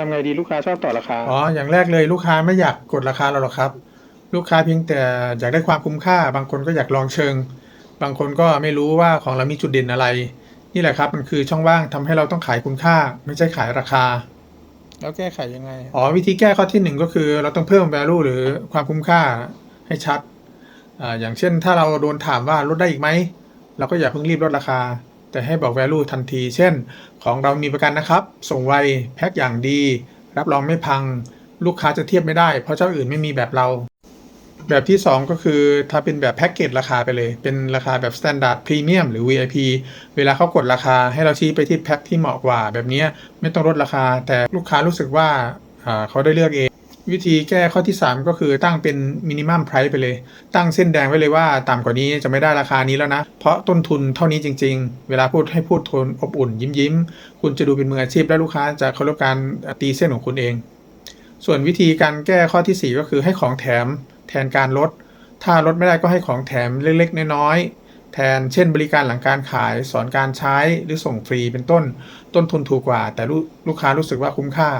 ทำไงดีลูกค้าชอบต่อราคา อ๋อ อย่างแรกเลยลูกค้าไม่อยากกดราคาเราหรอกครับ ลูกค้าเพียงแต่อยากได้ความคุ้มค่า บางคนก็อยากลองเชิง บางคนก็ไม่รู้ว่าของเรามีจุดเด่นอะไร นี่แหละครับมันคือช่องว่างทำให้เราต้องขายคุณค่า ไม่ใช่ขายราคา แล้วแก้ไขยังไง อ๋อวิธีแก้ข้อที่หนึ่งก็คือ เราต้องเพิ่ม value หรือความคุ้มค่าให้ชัดอ่าอย่างเช่นถ้าเราโดนถามว่าลดได้อีกไหมเราก็อย่าเพิ่งรีบลดราคา แต่ให้บอก value ทันที เช่น ของเรามีประกันนะครับ ส่งไว แพ็คอย่างดี รับรองไม่พัง ลูกค้าจะเทียบไม่ได้ เพราะเจ้าอื่นไม่มีแบบเรา แบบที่ 2 ก็คือถ้าเป็นแบบแพ็กเกจราคาไปเลย เป็นราคาแบบ Standard Premium หรือ VIP เวลาเขากดราคาให้เราชี้ไปที่แพ็คที่เหมาะกว่า แบบนี้ไม่ต้องลดราคา แต่ลูกค้ารู้สึกว่าอ่าเขาได้เลือกเอง วิธีแก้ข้อที่ 3 ก็คือตั้งเป็น minimum price ไปเลย ตั้งเส้นแดงไว้เลยว่าต่ำกว่านี้จะไม่ได้ราคานี้แล้วนะ เพราะต้นทุนเท่านี้จริง ๆ เวลาพูดให้พูดโทนอบอุ่นยิ้มยิ้มคุณจะดูเป็นมืออาชีพและลูกค้าจะเคารพการตีเส้นของคุณเอง ส่วนวิธีการแก้ข้อทีสี่4 ก็คือให้ของแถมแทนการลด ถ้าลดไม่ได้ก็ให้ของแถมเล็กๆ น้อยๆแทนเช่น บริการหลังการขายสอนการใช้หรือส่งฟรีเป็นต้น ต้นทุนถูกกว่า แต่ลูกลูกค้ารู้สึกว่าคุ้มค่า